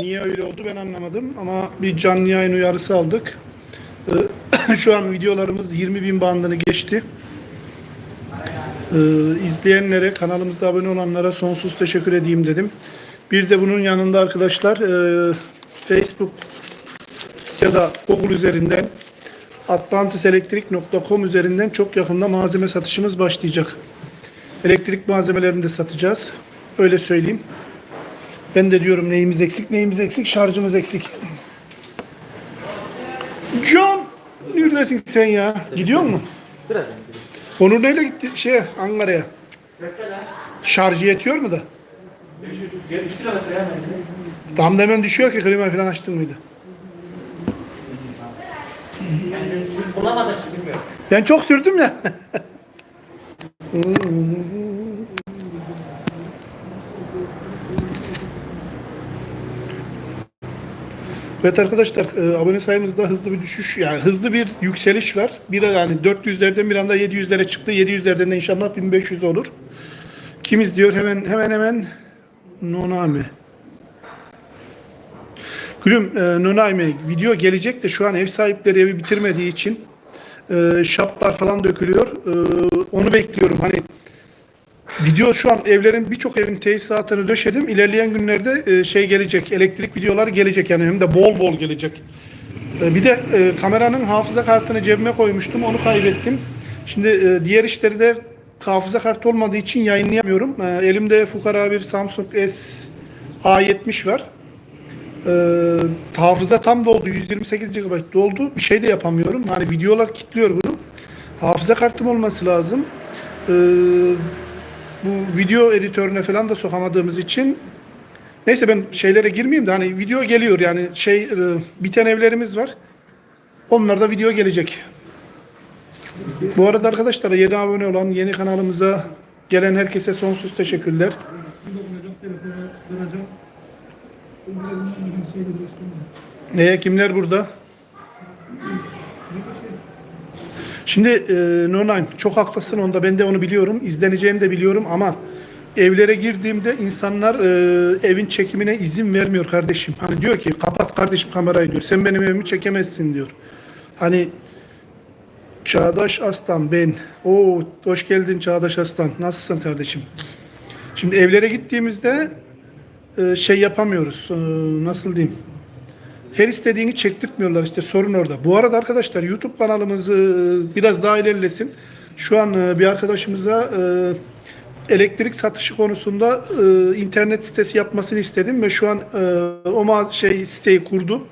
niye öyle oldu ben anlamadım ama bir canlı yayın uyarısı aldık. Ee, Şu an videolarımız 20 bin bandını geçti. Ee, izleyenlere, kanalımıza abone olanlara sonsuz teşekkür edeyim dedim. Bir de bunun yanında arkadaşlar e, Facebook ya da Google üzerinden atlantiselektrik.com üzerinden çok yakında malzeme satışımız başlayacak. Elektrik malzemelerini de satacağız. Öyle söyleyeyim. Ben de diyorum neyimiz eksik, neyimiz eksik, şarjımız eksik. John, neredesin sen ya? Gidiyor mu? Biraz Onur neyle gitti şey Ankara'ya? Şarjı yetiyor mu da? 500 3 kilometre ya. Tam da hemen düşüyor ki klima falan açtın mıydı? Bulamadım çünkü bilmiyorum. Ben çok sürdüm ya. Evet arkadaşlar e, abone sayımızda hızlı bir düşüş yani hızlı bir yükseliş var. Bir yani 400'lerden bir anda 700'lere çıktı. 700'lerden de inşallah 1500 olur. Kim izliyor? Hemen hemen hemen Noname. Gülüm e, Noname video gelecek de şu an ev sahipleri evi bitirmediği için e, şaplar falan dökülüyor. E, onu bekliyorum. Hani video şu an evlerin birçok evin tesisatını döşedim. İlerleyen günlerde e, şey gelecek. Elektrik videolar gelecek yani hem de bol bol gelecek. E, bir de e, kameranın hafıza kartını cebime koymuştum. Onu kaybettim. Şimdi e, diğer işleri de hafıza kartı olmadığı için yayınlayamıyorum. E, elimde fukara bir Samsung S A70 var. Ee, hafıza tam doldu. 128 GB doldu. Bir şey de yapamıyorum. Hani videolar kilitliyor bunu. Hafıza kartım olması lazım. Ee, bu video editörüne falan da sokamadığımız için neyse ben şeylere girmeyeyim de hani video geliyor yani şey e, biten evlerimiz var. Onlarda video gelecek. Bu arada arkadaşlar yeni abone olan yeni kanalımıza gelen herkese sonsuz teşekkürler. Neye kimler burada? Şimdi e, Nonayim çok haklısın onda ben de onu biliyorum. İzleneceğini de biliyorum ama evlere girdiğimde insanlar e, evin çekimine izin vermiyor kardeşim. Hani diyor ki kapat kardeşim kamerayı diyor. Sen benim evimi çekemezsin diyor. Hani Çağdaş Aslan ben. Oo hoş geldin Çağdaş Aslan. Nasılsın kardeşim? Şimdi evlere gittiğimizde e, şey yapamıyoruz. E, nasıl diyeyim? Her istediğini çektirtmiyorlar işte sorun orada. Bu arada arkadaşlar YouTube kanalımızı e, biraz daha ilerlesin. Şu an e, bir arkadaşımıza e, elektrik satışı konusunda internet sitesi yapmasını istedim ve şu an o şey siteyi kurdu.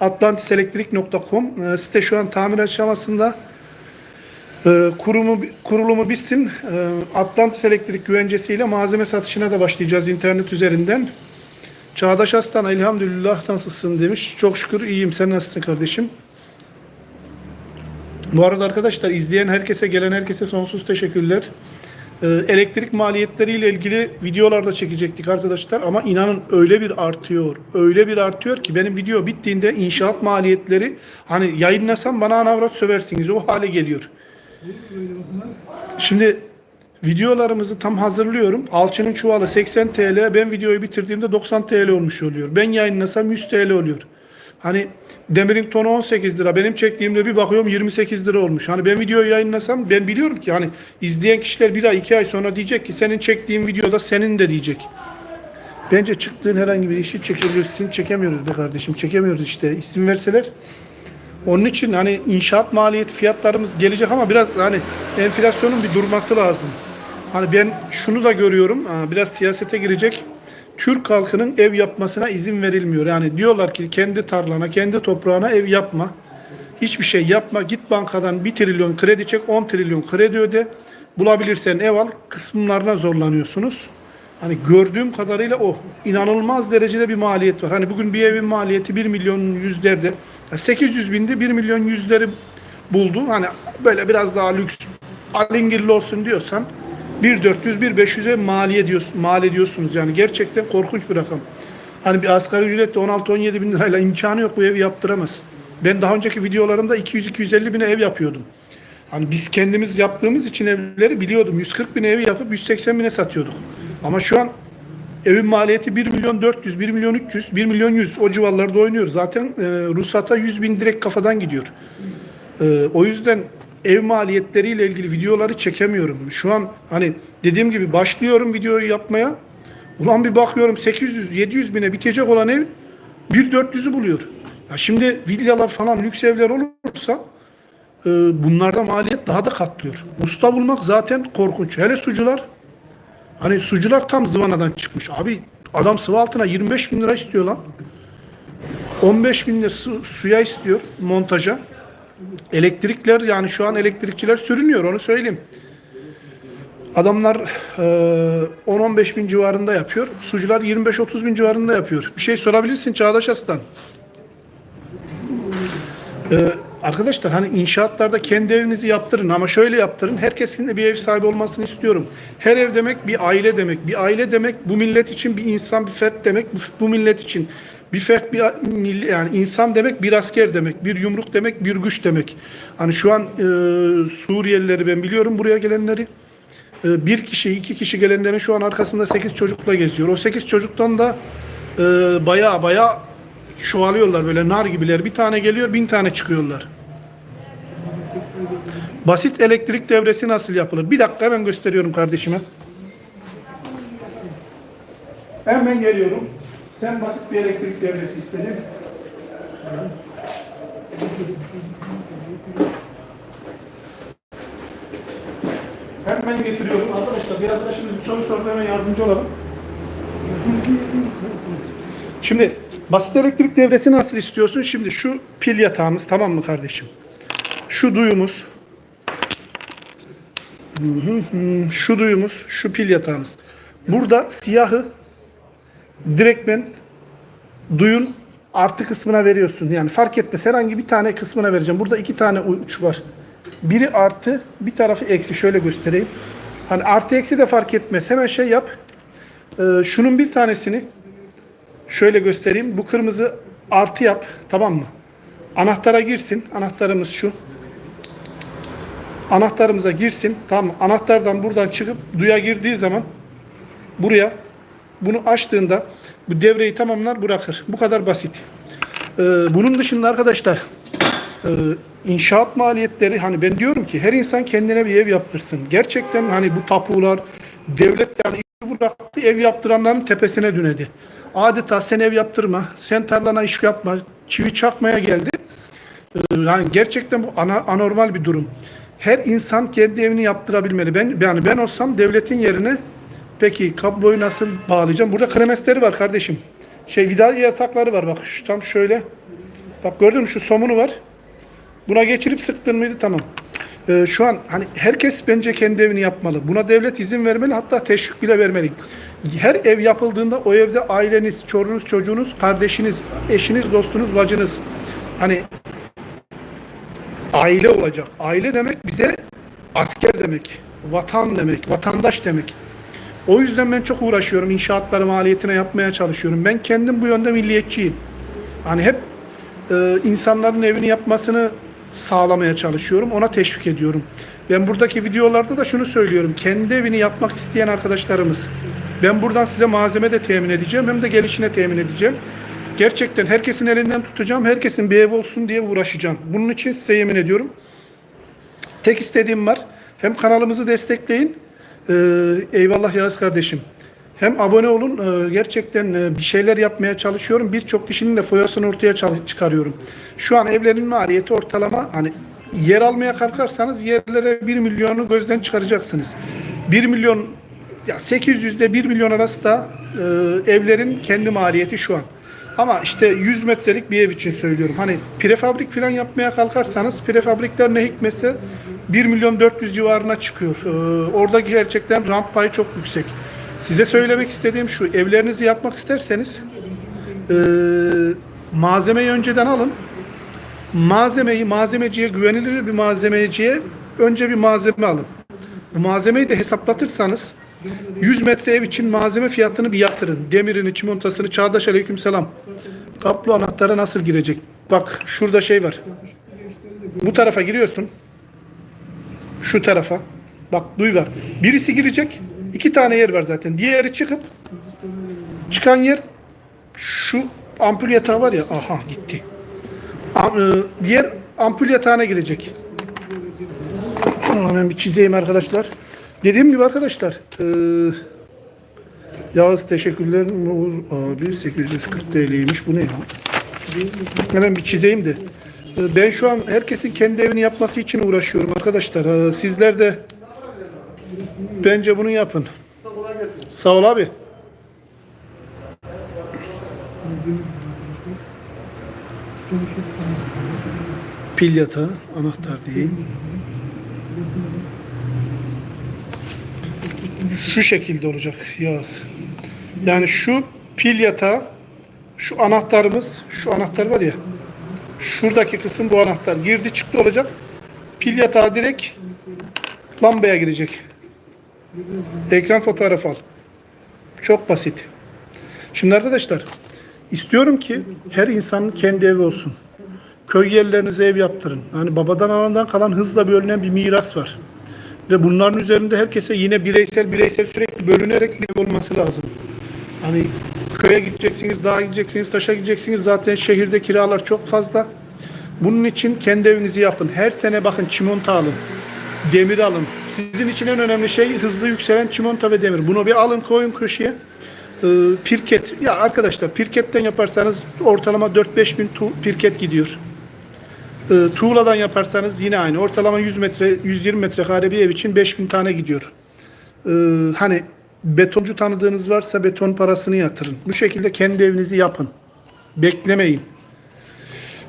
atlantiselektrik.com site şu an tamir aşamasında. Kurumu kurulumu bitsin. Atlantis Elektrik güvencesiyle malzeme satışına da başlayacağız internet üzerinden. Çağdaş Aslan elhamdülillah nasılsın demiş. Çok şükür iyiyim. Sen nasılsın kardeşim? Bu arada arkadaşlar izleyen herkese gelen herkese sonsuz teşekkürler. Ee, elektrik maliyetleriyle ilgili videolar da çekecektik arkadaşlar ama inanın öyle bir artıyor. Öyle bir artıyor ki benim video bittiğinde inşaat maliyetleri hani yayınlasam bana anavrat söversiniz. O hale geliyor. Şimdi videolarımızı tam hazırlıyorum. Alçının çuvalı 80 TL. Ben videoyu bitirdiğimde 90 TL olmuş oluyor. Ben yayınlasam 100 TL oluyor. Hani demirin tonu 18 lira. Benim çektiğimde bir bakıyorum 28 lira olmuş. Hani ben videoyu yayınlasam ben biliyorum ki hani izleyen kişiler bir ay iki ay sonra diyecek ki senin çektiğin videoda senin de diyecek. Bence çıktığın herhangi bir işi çekebilirsin. Çekemiyoruz be kardeşim. Çekemiyoruz işte. İsim verseler onun için hani inşaat maliyeti fiyatlarımız gelecek ama biraz hani enflasyonun bir durması lazım. Hani ben şunu da görüyorum. Biraz siyasete girecek. Türk halkının ev yapmasına izin verilmiyor. Yani diyorlar ki kendi tarlana, kendi toprağına ev yapma. Hiçbir şey yapma. Git bankadan 1 trilyon kredi çek, 10 trilyon kredi öde. Bulabilirsen ev al. Kısımlarına zorlanıyorsunuz. Hani gördüğüm kadarıyla o. inanılmaz derecede bir maliyet var. Hani bugün bir evin maliyeti 1 milyon yüzlerde. Ya 800 bindi 1 milyon yüzleri buldu. Hani böyle biraz daha lüks alingirli olsun diyorsan 1.400 1.500'e mal ediyorsun, mal ediyorsunuz. Yani gerçekten korkunç bir rakam. Hani bir asgari ücretle 16-17 bin lirayla imkanı yok bu evi yaptıramaz. Ben daha önceki videolarımda 200-250 bine ev yapıyordum. Hani biz kendimiz yaptığımız için evleri biliyordum. 140 bin evi yapıp 180 bine satıyorduk. Ama şu an Evin maliyeti 1 milyon 400, 1 milyon 300, 1 milyon 100 o civarlarda oynuyor. Zaten e, ruhsata 100 bin direkt kafadan gidiyor. E, o yüzden ev maliyetleriyle ilgili videoları çekemiyorum. Şu an hani dediğim gibi başlıyorum videoyu yapmaya. Ulan bir bakıyorum 800, 700 bine bitecek olan ev 1.400'ü buluyor. Ya şimdi villalar falan lüks evler olursa e, bunlarda maliyet daha da katlıyor. Usta bulmak zaten korkunç. Hele sucular hani sucular tam zıvanadan çıkmış. Abi adam sıvı altına 25 bin lira istiyor lan. 15 bin lira su- suya istiyor montaja. Elektrikler yani şu an elektrikçiler sürünüyor onu söyleyeyim. Adamlar e, 10-15 bin civarında yapıyor. Sucular 25-30 bin civarında yapıyor. Bir şey sorabilirsin Çağdaş Arslan. Ee, arkadaşlar hani inşaatlarda kendi evinizi yaptırın ama şöyle yaptırın. Herkesin de bir ev sahibi olmasını istiyorum. Her ev demek bir aile demek. Bir aile demek bu millet için bir insan, bir fert demek. Bu, bu millet için bir fert, bir a- mill- yani insan demek bir asker demek. Bir yumruk demek, bir güç demek. Hani şu an e, Suriyelileri ben biliyorum buraya gelenleri. E, bir kişi, iki kişi gelenlerin şu an arkasında 8 çocukla geziyor. O 8 çocuktan da e, baya baya çoğalıyorlar böyle nar gibiler. Bir tane geliyor, bin tane çıkıyorlar. Basit elektrik devresi nasıl yapılır? Bir dakika hemen gösteriyorum kardeşime. Hemen geliyorum. Sen basit bir elektrik devresi istedin. Hemen getiriyorum. Arkadaşlar bir arkadaşımız bir soru sordu hemen yardımcı olalım. Şimdi basit elektrik devresi nasıl istiyorsun? Şimdi şu pil yatağımız tamam mı kardeşim? Şu duyumuz. Şu duyumuz, şu pil yatağımız. Burada siyahı direktmen duyun artı kısmına veriyorsun. Yani fark etmez herhangi bir tane kısmına vereceğim. Burada iki tane uç var. Biri artı, bir tarafı eksi. Şöyle göstereyim. Hani artı eksi de fark etmez. Hemen şey yap. Ee, şunun bir tanesini Şöyle göstereyim. Bu kırmızı artı yap. Tamam mı? Anahtara girsin. Anahtarımız şu. Anahtarımıza girsin. Tamam mı? Anahtardan buradan çıkıp duya girdiği zaman buraya bunu açtığında bu devreyi tamamlar bırakır. Bu kadar basit. Ee, bunun dışında arkadaşlar e, inşaat maliyetleri hani ben diyorum ki her insan kendine bir ev yaptırsın. Gerçekten hani bu tapular devlet yani bıraktı ev yaptıranların tepesine dünedi. Adeta sen ev yaptırma, sen tarlana iş yapma, çivi çakmaya geldi. Ee, Yani gerçekten bu ana- anormal bir durum. Her insan kendi evini yaptırabilmeli. Ben yani ben olsam devletin yerine peki kabloyu nasıl bağlayacağım? Burada kremesleri var kardeşim. Şey vida yatakları var bak şu tam şöyle. Bak gördün mü şu somunu var. Buna geçirip sıktın mıydı tamam. Ee, şu an hani herkes bence kendi evini yapmalı. Buna devlet izin vermeli hatta teşvik bile vermeli. Her ev yapıldığında o evde aileniz, çorunuz, çocuğunuz, kardeşiniz, eşiniz, dostunuz, bacınız hani aile olacak. Aile demek bize asker demek, vatan demek, vatandaş demek. O yüzden ben çok uğraşıyorum. İnşaatları maliyetine yapmaya çalışıyorum. Ben kendim bu yönde milliyetçiyim. Hani hep e, insanların evini yapmasını sağlamaya çalışıyorum. Ona teşvik ediyorum. Ben buradaki videolarda da şunu söylüyorum. Kendi evini yapmak isteyen arkadaşlarımız. Ben buradan size malzeme de temin edeceğim. Hem de gelişine temin edeceğim. Gerçekten herkesin elinden tutacağım. Herkesin bir ev olsun diye uğraşacağım. Bunun için size yemin ediyorum. Tek istediğim var. Hem kanalımızı destekleyin. Ee, eyvallah Yağız kardeşim. Hem abone olun. Ee, gerçekten e, bir şeyler yapmaya çalışıyorum. Birçok kişinin de foyasını ortaya çıkarıyorum. Şu an evlerin maliyeti ortalama hani yer almaya kalkarsanız yerlere 1 milyonu gözden çıkaracaksınız. 1 milyon ya 800 ile 1 milyon arası da e, evlerin kendi maliyeti şu an. Ama işte 100 metrelik bir ev için söylüyorum. Hani prefabrik falan yapmaya kalkarsanız prefabrikler ne hikmetse 1 milyon 400 civarına çıkıyor. Ee, oradaki gerçekten rant payı çok yüksek. Size söylemek istediğim şu. Evlerinizi yapmak isterseniz e, malzemeyi önceden alın. Malzemeyi malzemeciye güvenilir bir malzemeciye önce bir malzeme alın. Bu malzemeyi de hesaplatırsanız 100 metre ev için malzeme fiyatını bir yatırın. Demirini, çimentasını, çağdaş aleykümselam. Kaplı anahtara nasıl girecek? Bak şurada şey var. Bu tarafa giriyorsun. Şu tarafa. Bak duy var. Birisi girecek. İki tane yer var zaten. Diğeri çıkıp çıkan yer şu ampul yatağı var ya. Aha gitti. E, diğer ampul yatağına girecek. Hemen bir çizeyim arkadaşlar. Dediğim gibi arkadaşlar e, Yağız teşekkürler. Oğuz abi 840 TL'ymiş. Bu ne ya? Hemen bir çizeyim de. Ben şu an herkesin kendi evini yapması için uğraşıyorum arkadaşlar. E, Sizler de bence bunu yapın. Sağ ol abi. Pil yatağı, anahtar değil. Şu şekilde olacak Yağız. Yani şu pil yatağı, şu anahtarımız, şu anahtar var ya. Şuradaki kısım bu anahtar. Girdi çıktı olacak. Pil yatağı direkt lambaya girecek. Ekran fotoğrafı al. Çok basit. Şimdi arkadaşlar istiyorum ki her insanın kendi evi olsun. Köy yerlerinize ev yaptırın. Hani babadan anadan kalan hızla bölünen bir miras var. Ve bunların üzerinde herkese yine bireysel bireysel sürekli bölünerek bir ev olması lazım. Hani köye gideceksiniz, dağa gideceksiniz, taşa gideceksiniz. Zaten şehirde kiralar çok fazla. Bunun için kendi evinizi yapın. Her sene bakın çimento alın. Demir alın. Sizin için en önemli şey hızlı yükselen çimento ve demir. Bunu bir alın koyun köşeye. Ee, pirket. Ya arkadaşlar pirketten yaparsanız ortalama 4-5 bin pirket gidiyor. Ee, tuğladan yaparsanız yine aynı. Ortalama 100 metre, 120 metrekare bir ev için 5000 tane gidiyor. Ee, hani betoncu tanıdığınız varsa beton parasını yatırın. Bu şekilde kendi evinizi yapın. Beklemeyin.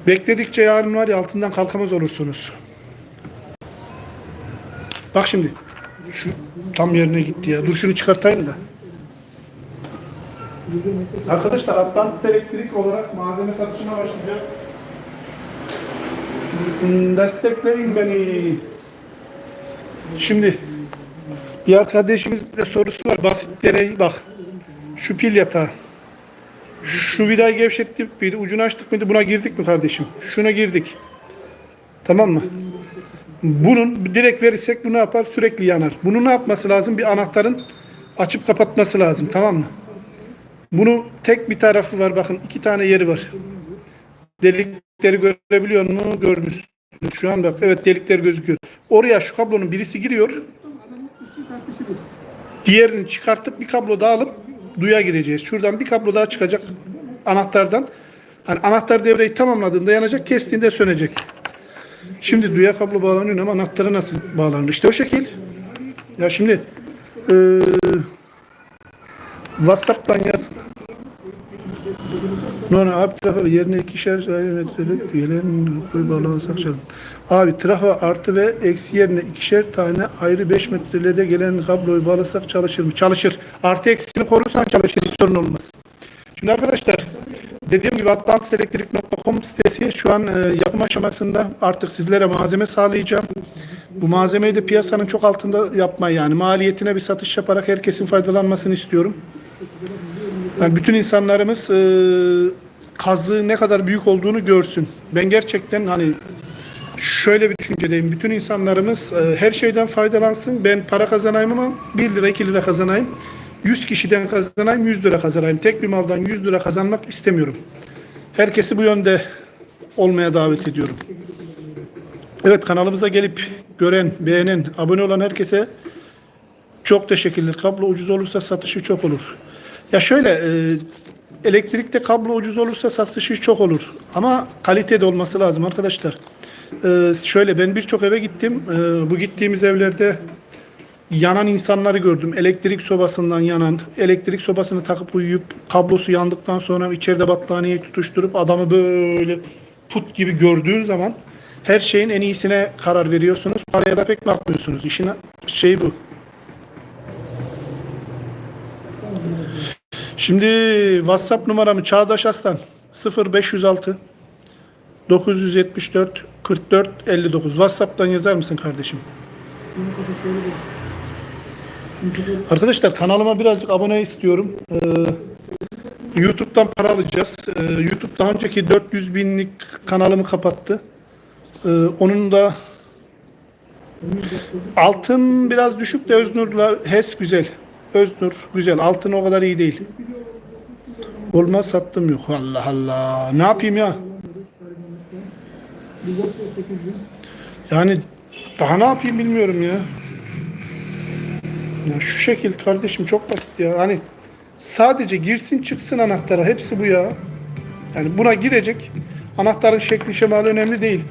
Bekledikçe yarın var ya altından kalkamaz olursunuz. Bak şimdi. Şu tam yerine gitti ya. Dur şunu çıkartayım da. Arkadaşlar Atlantis Elektrik olarak malzeme satışına başlayacağız. Destekleyin beni. Şimdi bir arkadaşımızda sorusu var. Basit deney bak. Şu pil yatağı. Şu vidayı gevşettik miydi? Ucunu açtık mıydı? Buna girdik mi kardeşim? Şuna girdik. Tamam mı? Bunun direkt verirsek bu ne yapar? Sürekli yanar. Bunu ne yapması lazım? Bir anahtarın açıp kapatması lazım. Tamam mı? Bunu tek bir tarafı var. Bakın iki tane yeri var. Delikleri görebiliyor mu? Görmüşsünüz. Şu an bak evet delikler gözüküyor. Oraya şu kablonun birisi giriyor. Diğerini çıkartıp bir kablo daha alıp duya gireceğiz. Şuradan bir kablo daha çıkacak anahtardan. Hani anahtar devreyi tamamladığında yanacak, kestiğinde sönecek. Şimdi duya kablo bağlanıyor ama anahtara nasıl bağlanır? İşte o şekil. Ya şimdi eee WhatsApp'tan yaz. Normal abi trafo yerine ikişer ayrı metrelik gelen koyu bağlasak çalın. Abi trafo artı ve eksi yerine ikişer tane ayrı 5 metrede de gelen kabloyu bağlasak çalışır mı? Çalışır. Artı eksisini korursan çalışır. Hiç sorun olmaz. Şimdi arkadaşlar dediğim gibi atlantiselektrik.com sitesi şu an e, yapım aşamasında artık sizlere malzeme sağlayacağım. Bu malzemeyi de piyasanın çok altında yapmayı yani maliyetine bir satış yaparak herkesin faydalanmasını istiyorum. Yani bütün insanlarımız e, kazığı ne kadar büyük olduğunu görsün. Ben gerçekten hani şöyle bir düşüncedeyim. Bütün insanlarımız e, her şeyden faydalansın. Ben para kazanayım ama 1 lira 2 lira kazanayım. 100 kişiden kazanayım 100 lira kazanayım. Tek bir maldan 100 lira kazanmak istemiyorum. Herkesi bu yönde olmaya davet ediyorum. Evet kanalımıza gelip gören, beğenen, abone olan herkese çok teşekkürler. Kablo ucuz olursa satışı çok olur. Ya şöyle e, elektrikte kablo ucuz olursa satışı çok olur. Ama kalitede olması lazım arkadaşlar. E, şöyle ben birçok eve gittim. E, bu gittiğimiz evlerde yanan insanları gördüm. Elektrik sobasından yanan, elektrik sobasını takıp uyuyup kablosu yandıktan sonra içeride battaniyeyi tutuşturup adamı böyle put gibi gördüğün zaman her şeyin en iyisine karar veriyorsunuz. Paraya da pek bakmıyorsunuz. İşin şey bu. Şimdi WhatsApp numaramı Çağdaş Aslan 0506 974 44 59 WhatsApp'tan yazar mısın kardeşim? Arkadaşlar kanalıma birazcık abone istiyorum. Ee, YouTube'dan para alacağız. Ee, YouTube daha önceki 400 binlik kanalımı kapattı. Ee, onun da altın biraz düşük de Öznur'la HES güzel. Öznur. Güzel. Altın o kadar iyi değil. Olmaz sattım yok. Allah Allah. Ne yapayım ya? Yani daha ne yapayım bilmiyorum ya. Ya şu şekil kardeşim çok basit ya. Hani sadece girsin çıksın anahtara. Hepsi bu ya. Yani buna girecek. Anahtarın şekli şemali önemli değil.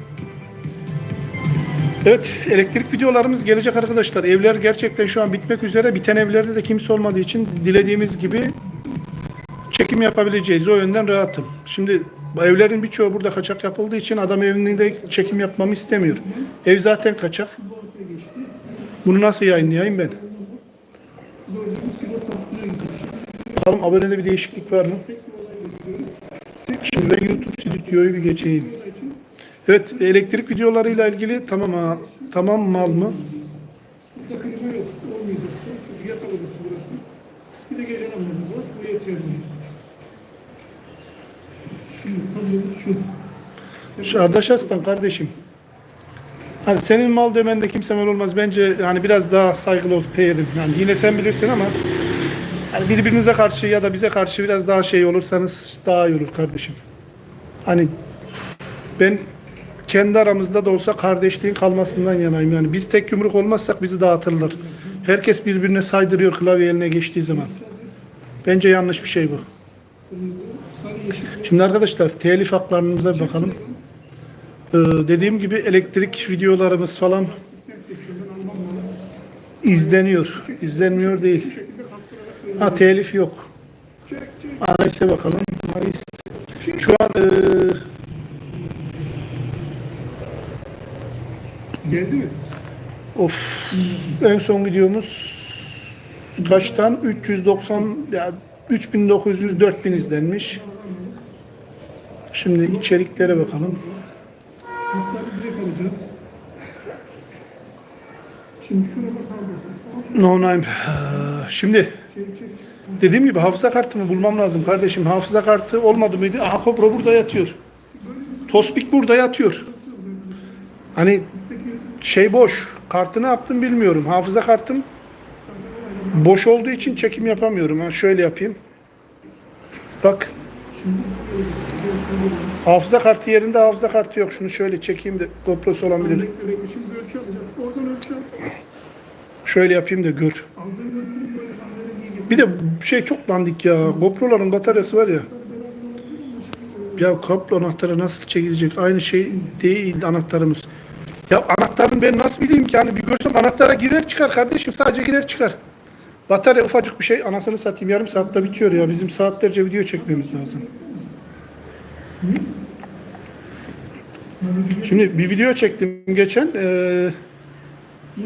Evet elektrik videolarımız gelecek arkadaşlar. Evler gerçekten şu an bitmek üzere. Biten evlerde de kimse olmadığı için dilediğimiz gibi çekim yapabileceğiz. O yönden rahatım. Şimdi bu evlerin birçoğu burada kaçak yapıldığı için adam evinde çekim yapmamı istemiyor. Ev zaten kaçak. Bunu nasıl yayınlayayım ben? Bakalım abonede bir değişiklik var mı? Şimdi ben YouTube stüdyoyu bir geçeyim. Evet elektrik videolarıyla ilgili tamam ha, tamam mal mı? Burada klima yok, olmayacak. Çünkü yatak odası burası. Bir de gece lambamız var, bu yeterli. Şu. Çağdaş Aslan kardeşim. Hani senin mal demende kimse mal olmaz. Bence yani biraz daha saygılı ol teyelim. Yani yine sen bilirsin ama hani birbirinize karşı ya da bize karşı biraz daha şey olursanız daha iyi olur kardeşim. Hani ben kendi aramızda da olsa kardeşliğin kalmasından yanayım. Yani biz tek yumruk olmazsak bizi dağıtırlar. Herkes birbirine saydırıyor klavye eline geçtiği zaman. Bence yanlış bir şey bu. Şimdi arkadaşlar telif haklarımıza bir bakalım. Ee, dediğim gibi elektrik videolarımız falan izleniyor. İzlenmiyor değil. Ha telif yok. Analize bakalım. Şu an e, Geldi mi? of en son videomuz kaçtan 390 ya 3900 4000 izlenmiş. Şimdi içeriklere bakalım. No name. Şimdi Şey çek. Dediğim gibi hafıza kartımı bulmam lazım kardeşim. Hafıza kartı olmadı mıydı? Aha Kobra burada yatıyor. Tospik burada yatıyor. Hani şey boş. Kartı ne yaptım bilmiyorum. Hafıza kartım boş olduğu için çekim yapamıyorum. Ha şöyle yapayım. Bak. Hafıza kartı yerinde hafıza kartı yok. Şunu şöyle çekeyim de GoPro'su olan bilir. Örnek. Şimdi ölçü alacağız. Oradan ölçü al. Şöyle yapayım da gör. Aldığın ölçünü böyle handere diye getir. Bir de şey çok dandik ya. GoPro'ların bataryası var ya. Ya kablo anahtarı nasıl çekilecek? Aynı şey değil anahtarımız. Ya anahtarını ben nasıl bileyim ki? Yani bir görsem anahtara girer çıkar kardeşim. Sadece girer çıkar. Batarya ufacık bir şey. Anasını satayım. Yarım saatte bitiyor ya. Bizim saatlerce video çekmemiz lazım. Şimdi bir video çektim geçen. Ee,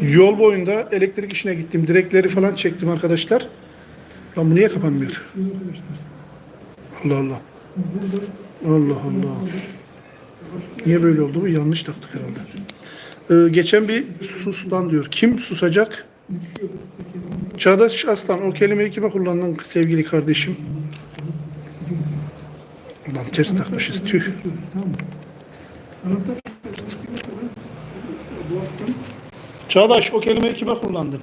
yol boyunda elektrik işine gittim. Direkleri falan çektim arkadaşlar. Lan bu niye kapanmıyor? Allah Allah. Allah Allah. Niye böyle oldu bu? Yanlış taktık herhalde. Ee, geçen bir sus lan diyor. Kim susacak? Çağdaş Aslan o kelimeyi kime kullandın sevgili kardeşim? Lan ters takmışız tüh. Çağdaş o kelimeyi kime kullandın?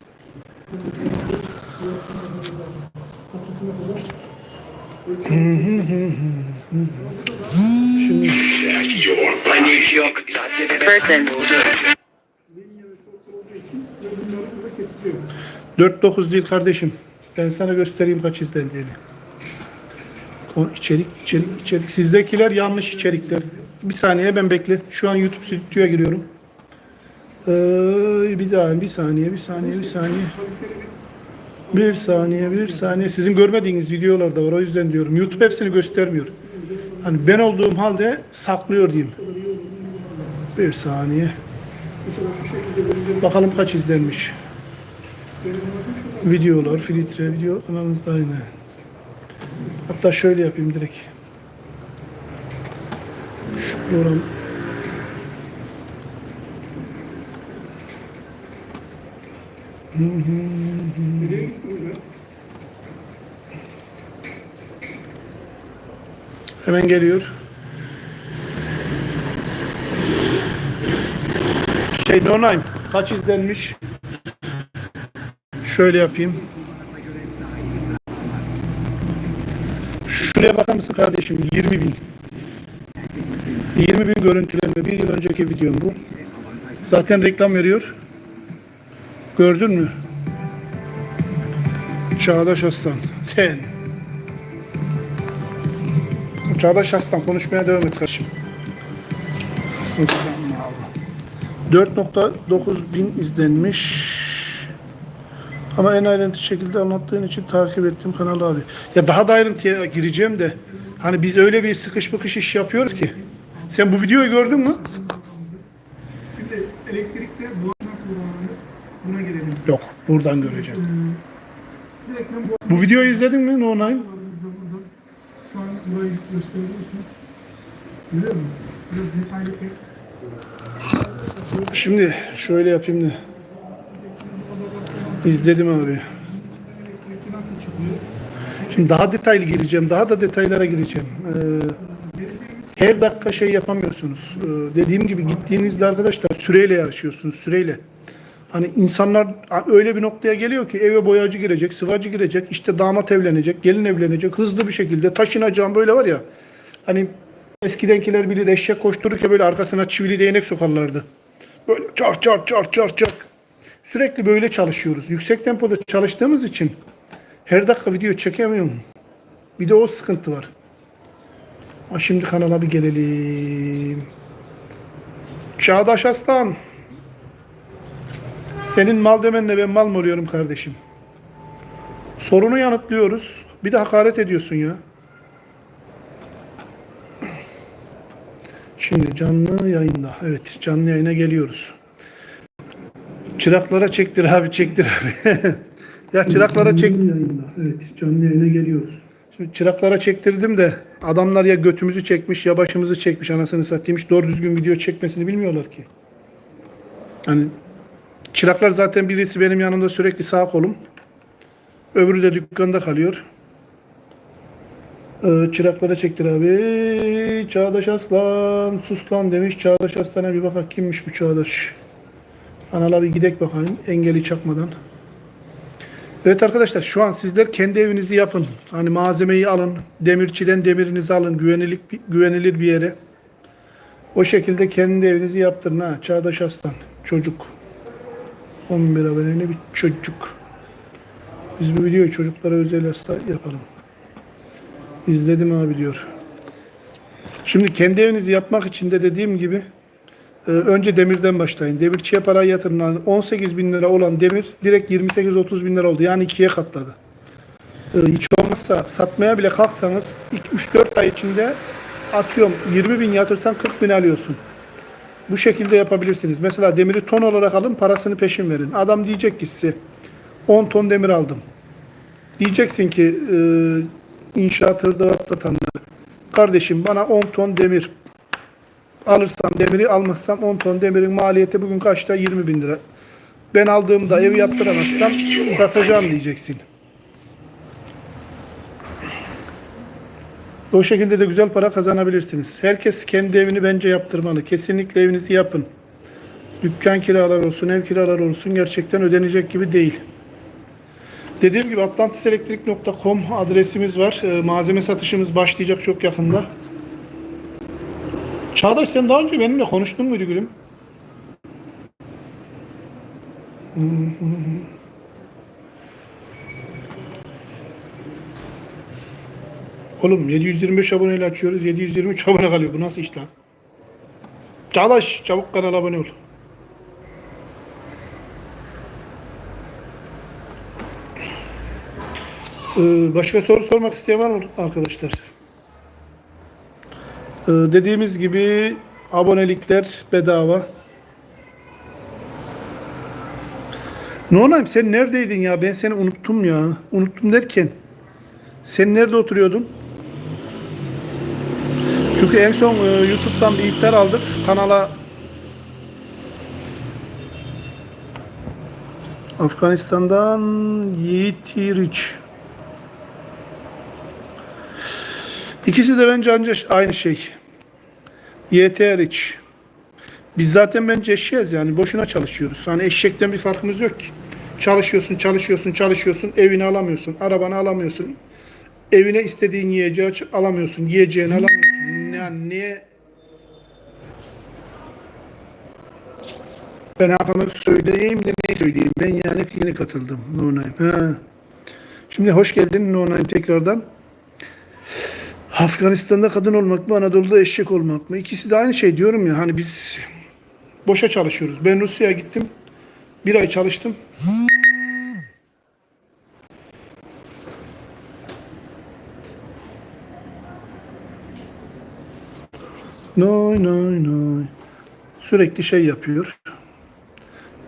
Şimdi person. linya ve soğukta olduğu için ve bunları burada kesiliyor. 4-9 değil kardeşim. Ben sana göstereyim kaç izlendiğini. İçerik, içerik, içerik. Sizdekiler yanlış içerikler. Bir saniye ben bekle. Şu an YouTube stüdyoya giriyorum. Ee, bir daha bir saniye, bir saniye, bir saniye. Bir saniye, bir saniye. Sizin görmediğiniz videolar da var. O yüzden diyorum. YouTube hepsini göstermiyor. Hani ben olduğum halde saklıyor diyeyim. Bir saniye. Bakalım kaç izlenmiş. Videolar, filtre, video anamızda aynı. Hatta şöyle yapayım direkt. Şu ya? Hemen geliyor. Şey no name. Kaç izlenmiş? Şöyle yapayım. Şuraya bakar mısın kardeşim? 20 bin. 20 bin görüntüleme. Bir yıl önceki videom bu. Zaten reklam veriyor. Gördün mü? Çağdaş Aslan. Sen. Çağdaş Aslan konuşmaya devam et kardeşim. 4.9 bin izlenmiş. Ama en ayrıntı şekilde anlattığın için takip ettim kanal abi. Ya daha da ayrıntıya gireceğim de hani biz öyle bir sıkış bıkış iş yapıyoruz ki. Sen bu videoyu gördün mü? Şimdi elektrikle bu? Buna gelelim. Yok. Buradan göreceğim. Ben bu videoyu izledin mi No buradan şu an burayı gösteriyorsun. Görüyor musun? Biraz detaylı. Şimdi şöyle yapayım da. İzledim abi. Şimdi daha detaylı gireceğim. Daha da detaylara gireceğim. Ee, her dakika şey yapamıyorsunuz. Ee, dediğim gibi gittiğinizde arkadaşlar süreyle yarışıyorsunuz. Süreyle. Hani insanlar öyle bir noktaya geliyor ki eve boyacı girecek, sıvacı girecek, işte damat evlenecek, gelin evlenecek, hızlı bir şekilde taşınacağım böyle var ya. Hani eskidenkiler bilir eşek koştururken böyle arkasına çivili değnek sokarlardı. Böyle çar çar çar çar çar. Sürekli böyle çalışıyoruz. Yüksek tempoda çalıştığımız için her dakika video çekemiyorum. Bir de o sıkıntı var. Ha şimdi kanala bir gelelim. Çağdaş Aslan. Senin mal demenle ben mal mı oluyorum kardeşim? Sorunu yanıtlıyoruz. Bir de hakaret ediyorsun ya. Şimdi canlı yayında. Evet canlı yayına geliyoruz. Çıraklara çektir abi çektir abi. ya çıraklara çek. yayında. Evet canlı yayına geliyoruz. Şimdi çıraklara çektirdim de adamlar ya götümüzü çekmiş ya başımızı çekmiş anasını satayım. Hiç doğru düzgün video çekmesini bilmiyorlar ki. Hani çıraklar zaten birisi benim yanımda sürekli sağ kolum. Öbürü de dükkanda kalıyor. Ee, çıraklara çektir abi. Çağdaş Aslan. Sus lan demiş. Çağdaş Aslan'a bir bakak kimmiş bu Çağdaş. Anala bir gidek bakayım engeli çakmadan. Evet arkadaşlar şu an sizler kendi evinizi yapın. Hani malzemeyi alın. Demirçiden demirinizi alın. Güvenilir, güvenilir bir yere. O şekilde kendi evinizi yaptırın ha. Çağdaş Aslan. Çocuk. 11 aboneli bir çocuk. Biz bu videoyu çocuklara özel hasta yapalım. İzledim abi diyor. Şimdi kendi evinizi yapmak için de dediğim gibi önce demirden başlayın. Demirçiye parayı yatırın. Yani 18 bin lira olan demir direkt 28-30 bin lira oldu. Yani ikiye katladı. Ee, hiç olmazsa satmaya bile kalksanız 3-4 ay içinde atıyorum 20 bin yatırsan 40 bin alıyorsun. Bu şekilde yapabilirsiniz. Mesela demiri ton olarak alın parasını peşin verin. Adam diyecek ki size 10 ton demir aldım. Diyeceksin ki e, inşaat hırdavat satanlar. Kardeşim bana 10 ton demir alırsam demiri almazsam 10 ton demirin maliyeti bugün kaçta? 20 bin lira. Ben aldığımda evi yaptıramazsam satacağım diyeceksin. O şekilde de güzel para kazanabilirsiniz. Herkes kendi evini bence yaptırmalı. Kesinlikle evinizi yapın. Dükkan kiralar olsun, ev kiralar olsun gerçekten ödenecek gibi değil. Dediğim gibi atlantiselektrik.com adresimiz var. Ee, malzeme satışımız başlayacak çok yakında. Çağdaş sen daha önce benimle konuştun muydu gülüm? Oğlum 725 aboneyle açıyoruz. 723 abone kalıyor. Bu nasıl iş lan? Çağdaş çabuk kanala abone ol. Ee, başka soru sormak isteyen var mı arkadaşlar? Ee, dediğimiz gibi abonelikler bedava. Nonayım sen neredeydin ya? Ben seni unuttum ya. Unuttum derken. Sen nerede oturuyordun? Çünkü en son e, YouTube'dan bir ihtar aldık. Kanala Afganistan'dan Yiğit Yiriç. İkisi de bence ancak aynı şey. YTR iç. Biz zaten bence eşeğiz yani boşuna çalışıyoruz. Hani eşekten bir farkımız yok ki. Çalışıyorsun, çalışıyorsun, çalışıyorsun, evini alamıyorsun, arabanı alamıyorsun. evine istediğin yiyeceği alamıyorsun. Yiyeceğini alamıyorsun. Yani niye ben Hakan'a söyleyeyim de ne söyleyeyim? Ben yani yeni katıldım. Ha. Şimdi hoş geldin Name tekrardan. Afganistan'da kadın olmak mı, Anadolu'da eşek olmak mı? İkisi de aynı şey diyorum ya. Hani biz boşa çalışıyoruz. Ben Rusya'ya gittim. Bir ay çalıştım. Noy noy noy. Sürekli şey yapıyor.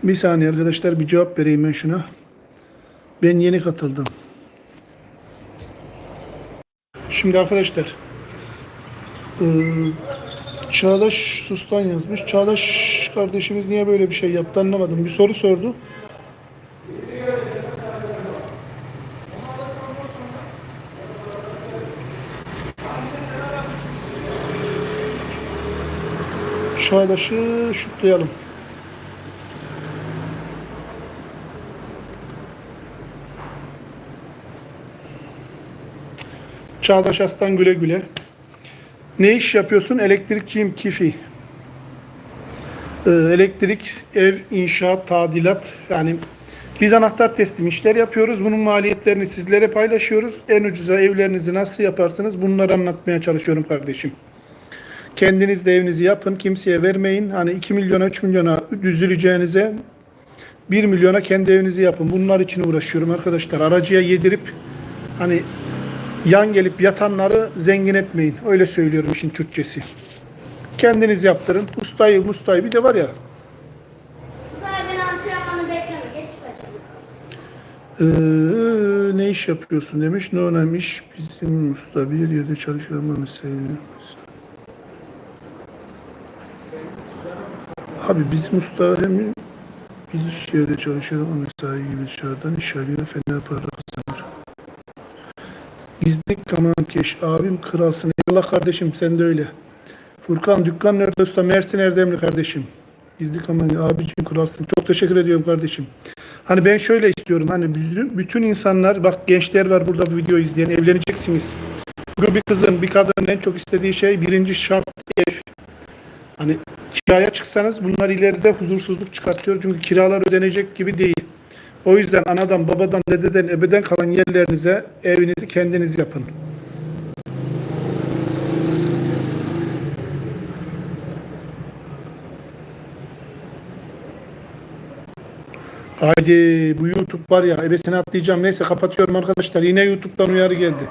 Bir saniye arkadaşlar bir cevap vereyim ben şuna. Ben yeni katıldım. Şimdi arkadaşlar eee, Çağdaş Sustan yazmış. Çağdaş kardeşimiz niye böyle bir şey yaptı anlamadım. Bir soru sordu. Çağdaş'ı şutlayalım. Çağdaş Aslan güle güle. Ne iş yapıyorsun? Elektrikçiyim Kifi. Ee, elektrik, ev, inşaat, tadilat yani biz anahtar teslim işler yapıyoruz. Bunun maliyetlerini sizlere paylaşıyoruz. En ucuza evlerinizi nasıl yaparsınız bunları anlatmaya çalışıyorum kardeşim. Kendiniz de evinizi yapın. Kimseye vermeyin. Hani 2 milyona 3 milyona üzüleceğinize 1 milyona kendi evinizi yapın. Bunlar için uğraşıyorum arkadaşlar. Aracıya yedirip hani yan gelip yatanları zengin etmeyin. Öyle söylüyorum işin Türkçesi. Kendiniz yaptırın. Ustayı mustayı bir de var ya Zaten antrenmanı bekleme. Geç. Ee, ne iş yapıyorsun demiş. Ne önemli iş. Bizim usta bir yerde çalışıyorum ama mesela. Abi bizim usta hem bir iş yerde çalışıyorum ama mesai gibi dışarıdan iş arıyor. Fena para Gizli kamankeş. Abim kralsın. Allah kardeşim sen de öyle. Furkan dükkan nerede usta? Mersin Erdemli kardeşim. Gizli kaman abicim kralsın. Çok teşekkür ediyorum kardeşim. Hani ben şöyle istiyorum. Hani bütün, insanlar bak gençler var burada bu videoyu izleyen evleneceksiniz. Bir kızın bir kadının en çok istediği şey birinci şart ev. Hani kiraya çıksanız bunlar ileride huzursuzluk çıkartıyor. Çünkü kiralar ödenecek gibi değil. O yüzden anadan, babadan, dededen, ebeden kalan yerlerinize evinizi kendiniz yapın. Haydi bu YouTube var ya ebesini atlayacağım. Neyse kapatıyorum arkadaşlar. Yine YouTube'dan uyarı geldi.